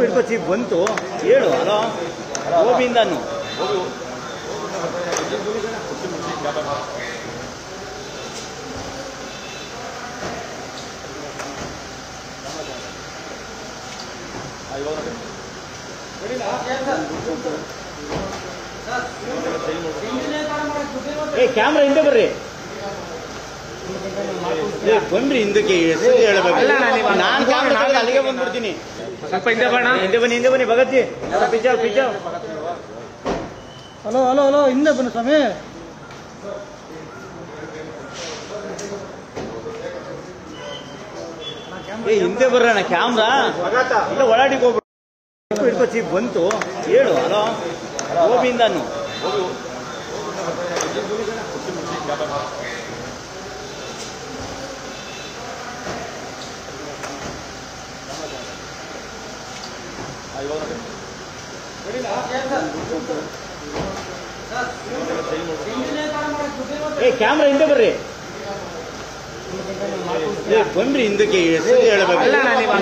ಹಿಡ್ಕೊಚಿ ಬಂತು. ಹೇಳು ಅಲೋ. ಗೋವಿಂದನು. ಏ ಕ್ಯಾಮ್ರಾ ಹಿಂದೆ ಬರ್ರಿ. ಏ, ಬನ್ರಿ ಹಿಂದಕ್ಕೆ ಹೇಳ್ಬೇಕು ನಾನು ನಾನು ಅಲ್ಲಿಗೆ ಬಂದ್ಬಿಡ್ತೀನಿ. ಸ್ವಲ್ಪ ಹಿಂದೆ ಬಣ್ಣ ಹಿಂದೆ ಬನ್ನಿ ಹಿಂದೆ ಬನ್ನಿ ಭಗತ್ಜಿ. ಪಿಜ್ಜಾವ್ ಪಿಜ್ಜಾವ್. ಹಲೋ ಹಲೋ ಹಲೋ ಹಿಂದೆ ಬನ್ನಿ ಸ್ವಾಮಿ. ಏ ಹಿಂದೆ ಬರ್ರಣ ಕ್ಯಾಮ್ರಾ. ಇಲ್ಲ ಒಳಾಡಿಗೆ ಹೋಗ್ಬಿಡು. ಹಿಡ್ಕೊಚಿ ಬಂತು. ಹೇಳು ಹಲೋ. ಗೋವಿಂದನು. ಏ ಕ್ಯಾಮ್ರಾ ಹಿಂದೆ ಬರ್ರಿ. ಏ ಬನ್ರಿ ಹಿಂದಕ್ಕೆ ಹೆಸರು ಹೇಳ್ಬೇಕು. ಅಲ್ಲ,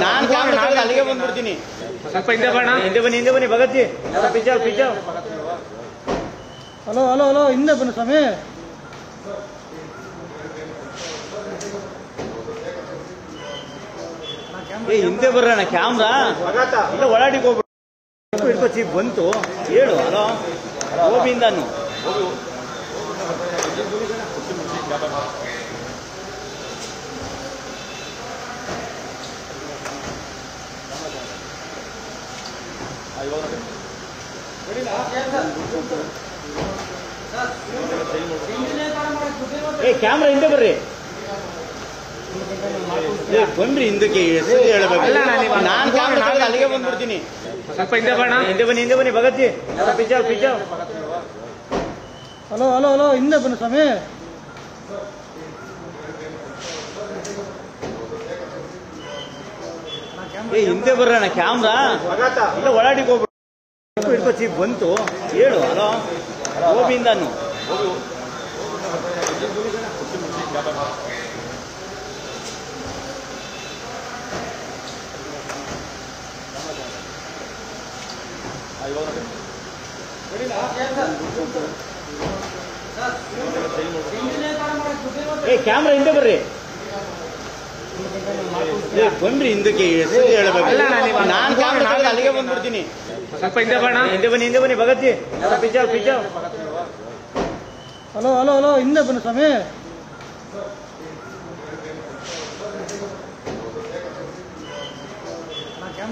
ನಾನು ಕ್ಯಾಮ್ರಾ ನಾಳೆ ಅಲ್ಲಿಗೆ ಬಂದ್ಬಿಡ್ತೀನಿ. ಸ್ವಲ್ಪ ಹಿಂದೆ ಬಣ್ಣ ಹಿಂದೆ ಬನ್ನಿ ಹಿಂದೆ ಬನ್ನಿ ಭಗತ್ಜಿ. ಪಿಜ್ಜಾವ್ ಪಿಜ್ಜಾವ್. ಹಲೋ ಹಲೋ ಹಲೋ ಹಿಂದೆ ಬನ್ನಿ ಸ್ವಾಮಿ. ಏ, ಹಿಂದೆ ಬರ್ರಣ ಕ್ಯಾಮ್ರಾ? ಇಲ್ಲ, ಒಳಾಡಿಗೆ ಹೋಗ್ಬಿಡು. ಚೀಪ್, ಬಂತು. ಹೇಳು, ಹಲೋ? ಗೋವಿಂದನು. ಏ, ಕ್ಯಾಮ್ರಾ ಹಿಂದೆ ಬರ್ರಿ. ಏ ಬನ್ರಿ ಹಿಂದಕ್ಕೆ ಹೇಳ್ಬೇಕು. ನಾನು ಅಲ್ಲಿಗೆ ಬಂದ್ಬಿಡ್ತೀನಿ. ಸ್ವಲ್ಪ ಹಿಂದೆ ಬಣ್ಣ ಹಿಂದೆ ಬನ್ನಿ ಹಿಂದೆ ಬನ್ನಿ ಭಗತ್ಜಿ. ಪಿಜ್ಜಾವ್ ಪಿಜ್ಜಾವ್ ಹಲೋ ಹಲೋ ಹಲೋ ಹಿಂದೆ ಬನ್ನಿ ಸ್ವಾಮಿ. ಏ ಹಿಂದೆ ಬರೋಣ ಕ್ಯಾಮ್ರಾ. ಇಲ್ಲ ಒಳಾಡಿಗೆ ಹೋಗ್ಬಿಡು. ಹಿಡ್ಕೊಚಿ ಬಂತು. ಹೇಳು ಹಲೋ. ಗೋವಿಂದನು. ಏ ಕ್ಯಾಮ್ರಾ ಹಿಂದೆ ಬರ್ರಿ. ಏ ಬನ್ರಿ ಹಿಂದಕ್ಕೆ ಹೆಸರು ಹೇಳ್ಬೇಕು. ನಾನು ನಾನು ಕ್ಯಾಮ್ರಾ ಅಲ್ಲಿಗೆ ಬಂದ್ಬಿಡ್ತೀನಿ. ಸ್ವಲ್ಪ ಹಿಂದೆ ಬಣ್ಣ ಹಿಂದೆ ಬನ್ನಿ ಹಿಂದೆ ಬನ್ನಿ ಭಗತ್ಜಿ. ಪಿಜ್ಜಾವ್ ಪಿಜ್ಜಾವ್ ಹಲೋ ಹಲೋ ಹಲೋ ಹಿಂದೆ ಬನ್ನಿ ಸ್ವಾಮಿ.